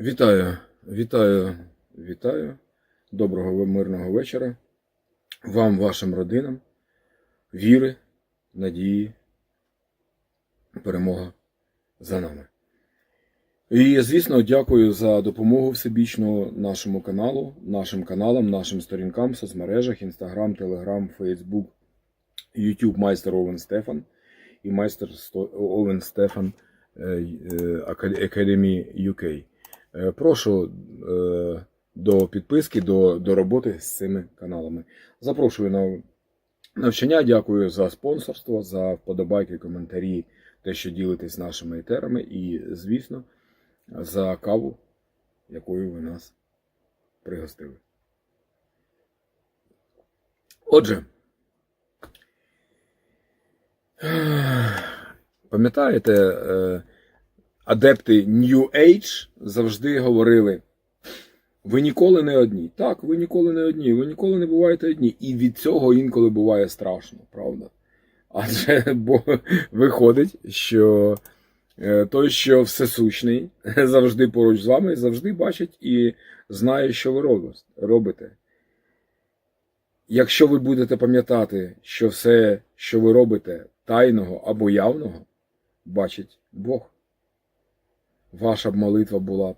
Вітаю, вітаю, вітаю. Доброго мирного вечора. Вам, вашим родинам, віри, надії, перемога за нами. І, звісно, дякую за допомогу всебічну нашому каналу, нашим каналам, нашим сторінкам в соцмережах, Інстаграм, Телеграм, Фейсбук, Ютуб майстер Овен Стефан і майстер Овен Стефан е, е, UK. Е, Прошу е, до підписки, до, до роботи з цими каналами. Запрошую на навчання. Дякую за спонсорство, за вподобайки, коментарі, те, що ділитесь нашими етерами, і, звісно, за каву, якою ви нас пригостили. Отже, пам'ятаєте, е, адепти New Age завжди говорили: ви ніколи не одні. Так, ви ніколи не одні, ви ніколи не буваєте одні. І від цього інколи буває страшно, правда? Адже бо виходить, що е, той, що всесущний, завжди поруч з вами, завжди бачить і знає, що ви робите- робите. Якщо ви будете пам'ятати, що все, що ви робите, тайного або явного, бачить Бог ваша б молитва була б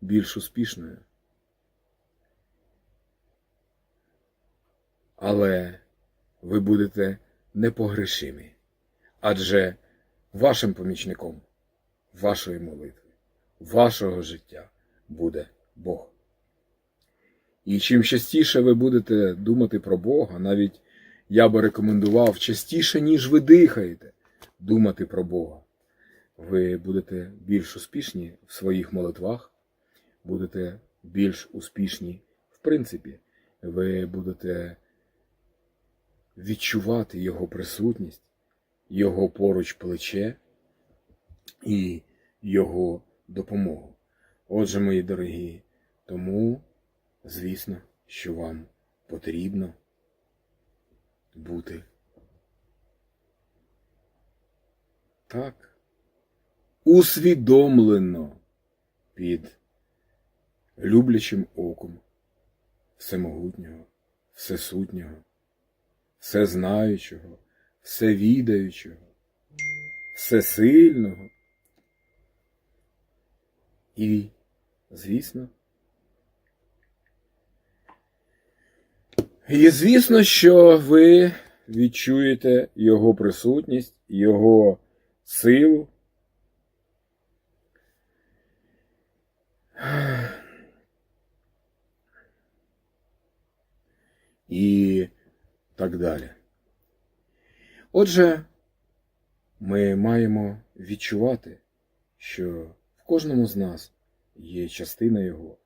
більш успішною. Але ви будете непогрешимі, адже вашим помічником вашої молитви, вашого життя буде Бог. І чим частіше ви будете думати про Бога, навіть я би рекомендував частіше, ніж ви дихаєте, думати про Бога ви будете більш успішні в своїх молитвах, будете більш успішні в принципі. Ви будете відчувати Його присутність, Його поруч плече і Його допомогу. Отже, мої дорогі, тому, звісно, що вам потрібно бути так усвідомлено під люблячим оком всемогутнього, всесутнього, всезнаючого, всевідаючого, всесильного. І, звісно, і звісно, що ви відчуєте його присутність, його силу. І так далі. Отже, ми маємо відчувати, що в кожному з нас є частина його,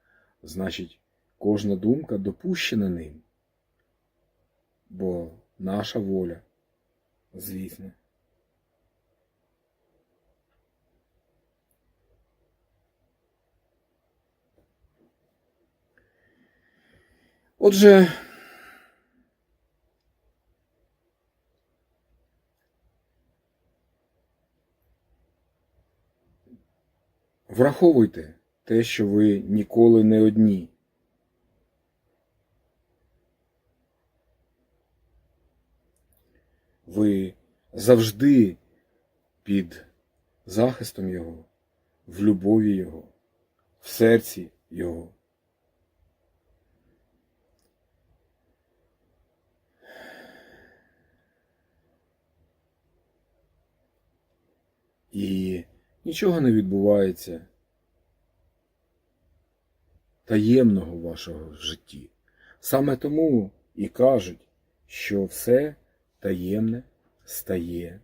значить, кожна думка допущена ним. Бо наша воля, звісно. Отже, враховуйте те, що ви ніколи не одні. Ви завжди під захистом Його, в любові Його, в серці Його. І нічого не відбувається таємного в вашого житті. Саме тому і кажуть, що все таємне стає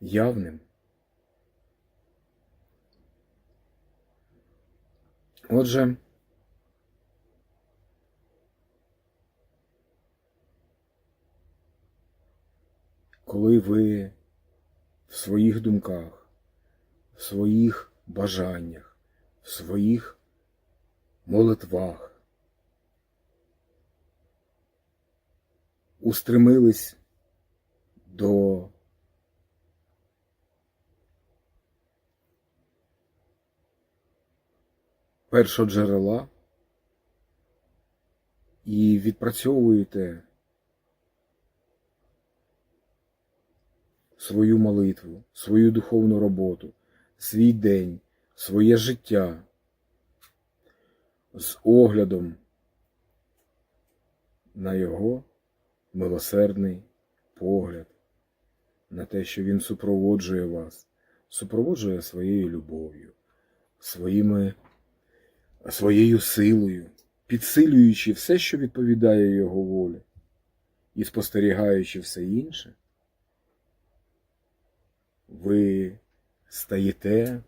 явним. Отже, коли ви в своїх думках, в своїх бажаннях, в своїх молитвах. Устремились до першоджерела і відпрацьовуєте свою молитву, свою духовну роботу, свій день, своє життя з оглядом на його милосердний погляд, на те, що він супроводжує вас, супроводжує своєю любов'ю, своїми, своєю силою, підсилюючи все, що відповідає його волі, і спостерігаючи все інше, ви стаєте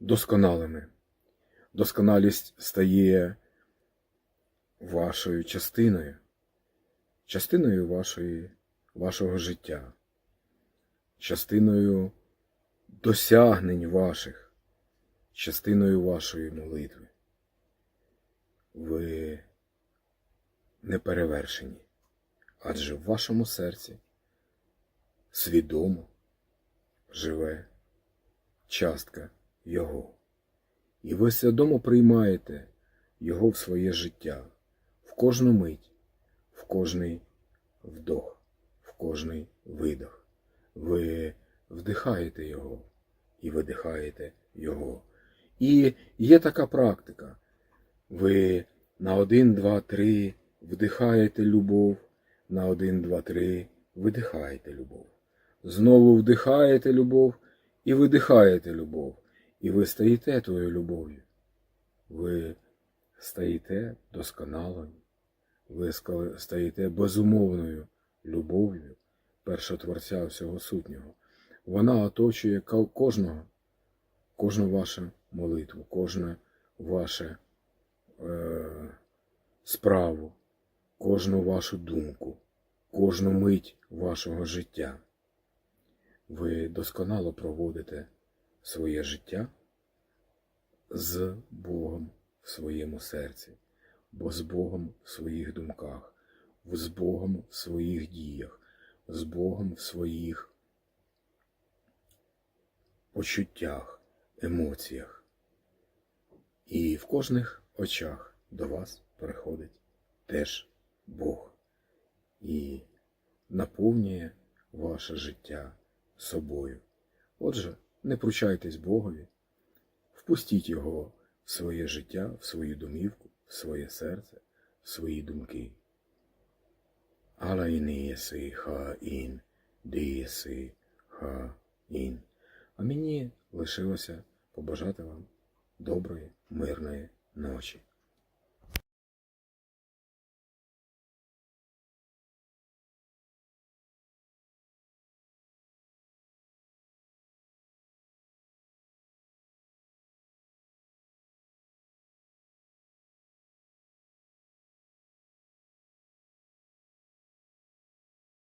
досконалими. Досконалість стає вашою частиною, частиною вашої, вашого життя, частиною досягнень ваших, частиною вашої молитви. Ви не перевершені, адже в вашому серці свідомо живе частка Його. І ви свідомо приймаєте Його в своє життя, в кожну мить, в кожний вдох, в кожний видох. Ви вдихаєте Його і видихаєте Його. І є така практика. Ви на один, два, три вдихаєте любов, на один, два, три видихаєте любов. Знову вдихаєте любов і видихаєте любов. І ви стаєте тою любов'ю. Ви стаєте досконалою. Ви стаєте безумовною любов'ю першотворця всього сутнього. Вона оточує кожного, кожну вашу молитву, кожну вашу е, справу, кожну вашу думку, кожну мить вашого життя. Ви досконало проводите своє життя з Богом в своєму серці, бо з Богом в своїх думках, з Богом в своїх діях, з Богом в своїх почуттях, емоціях. І в кожних очах до вас приходить теж Бог і наповнює ваше життя собою. Отже, не пручайтесь Богові, впустіть Його в своє життя, в свою домівку, в своє серце, в свої думки. Але єси ха ін, дієси ха ін. А мені лишилося побажати вам доброї, мирної ночі.